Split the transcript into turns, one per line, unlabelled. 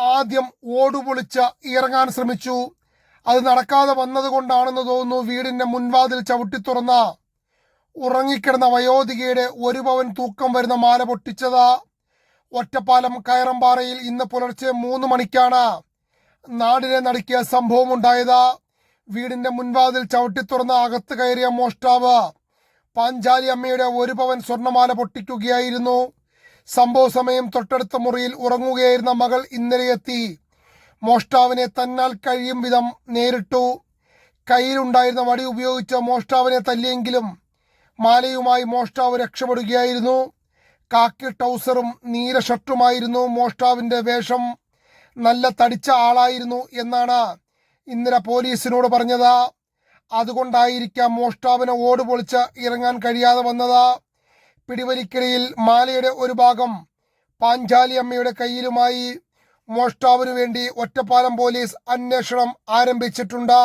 ആദ്യം ഓടുപൊളിച്ച് ഇറങ്ങാൻ ശ്രമിച്ചു. അത് നടക്കാതെ വന്നതുകൊണ്ടാണെന്ന് തോന്നുന്നു വീടിന്റെ മുൻവാതിൽ ചവിട്ടി തുറന്ന. ഉറങ്ങിക്കിടന്ന വയോധികയുടെ ഒരു പവൻ തൂക്കം വരുന്ന മാല പൊട്ടിച്ചത്. ഒറ്റപ്പാലം കയറമ്പാറയിൽ ഇന്ന് പുലർച്ചെ മൂന്ന് മണിക്കാണ് നാടിനെ നടുക്കിയ സംഭവമുണ്ടായത്. വീടിന്റെ മുൻവാതിൽ ചവിട്ടി തുറന്ന അകത്ത് കയറിയ മോഷ്ടാവ് പാഞ്ചാലി അമ്മയുടെ ഒരു പവൻ സ്വർണമാല പൊട്ടിക്കുകയായിരുന്നു. സംഭവ സമയം തൊട്ടടുത്ത മുറിയിൽ ഉറങ്ങുകയായിരുന്ന മകൾ ഇന്നലെ എത്തി മോഷ്ടാവിനെ തന്നാൽ കഴിയും വിധം നേരിട്ടു. കയ്യിലുണ്ടായിരുന്ന വടി ഉപയോഗിച്ച മോഷ്ടാവിനെ തല്ലിയെങ്കിലും മാലയുമായി മോഷ്ടാവ് രക്ഷപ്പെടുകയായിരുന്നു. കാക്കി ടൗസറും നീല ഷർട്ടുമായിരുന്നു മോഷ്ടാവിന്റെ വേഷം. നല്ല തടിച്ച ആളായിരുന്നു എന്നാണ് ഇന്നലെ പോലീസിനോട് പറഞ്ഞത്. അതുകൊണ്ടായിരിക്കാം മോഷ്ടാവിനെ ഓട് പൊളിച്ച് ഇറങ്ങാൻ കഴിയാതെ വന്നത്. പിടിവലിക്കിടയിൽ മാലയുടെ ഒരു ഭാഗം പാഞ്ചാലി അമ്മയുടെ കയ്യിലുമായി മോഷ്ടാവിനു വേണ്ടി ഒറ്റപ്പാലം പോലീസ് അന്വേഷണം ആരംഭിച്ചിട്ടുണ്ട്.